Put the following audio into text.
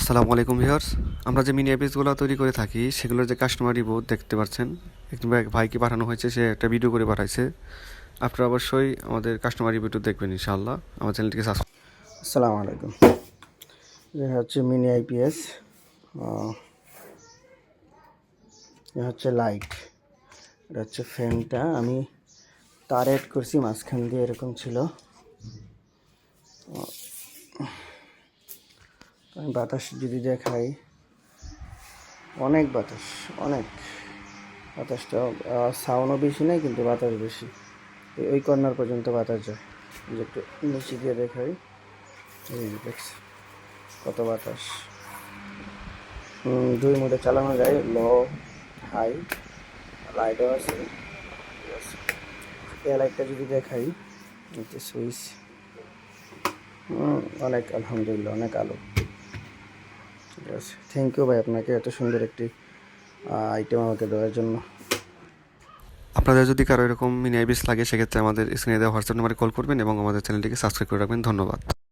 আসসালামু আলাইকুম ভিউয়ার্স। আমরা যে মিনি অ্যাপিসগুলো তৈরি করে থাকি, সেগুলোর যে কাস্টমার রিভিউ দেখতে পাচ্ছেন। একজন ভাই- ভাইকে পাঠানো হয়েছে, সে একটা ভিডিও করে পাঠাইছে। আপনারা অবশ্যই আমাদের কাস্টমার রিভিউটা দেখবেন ইনশাআল্লাহ। আমার চ্যানেলটিকে সাবস্ক্রাইব আসসালামু আলাইকুম। এটা হচ্ছে মিনি আইপিএস এটা হচ্ছে লাইট এটা হচ্ছে ফ্যানটা আমি তার অ্যাড করছি, মাঝখান দিয়ে এরকম ছিল। আমি বাতাস যদি দেখাই, অনেক বাতাস, অনেক। বাতাসটা সাউন্ডও বেশি নেই, কিন্তু বাতাস বেশি। ওই কর্নার পর্যন্ত বাতাস যায়। যে একটু নিচে দিয়ে দেখাই। কত বাতাস। দুই মোডে চালানো যায় লো হাই লাইটও আছে। এই লাইটটা যদি দেখাই সুইচ অনেক, আলহামদুলিল্লাহ, অনেক আলো। ঠিক আছে থ্যাংক ইউ ভাই আপনাকে এত সুন্দর একটি আইটেম আমাকে দেওয়ার জন্য। আপনাদের যদি কারও এরকম মিনি আইবিস লাগে, সেক্ষেত্রে আমাদের স্ক্রিনে দেওয়া হোয়াটসঅ্যাপ নাম্বারে কল করবেন এবং আমাদের চ্যানেলটিকে সাবস্ক্রাইব করে রাখবেন। ধন্যবাদ।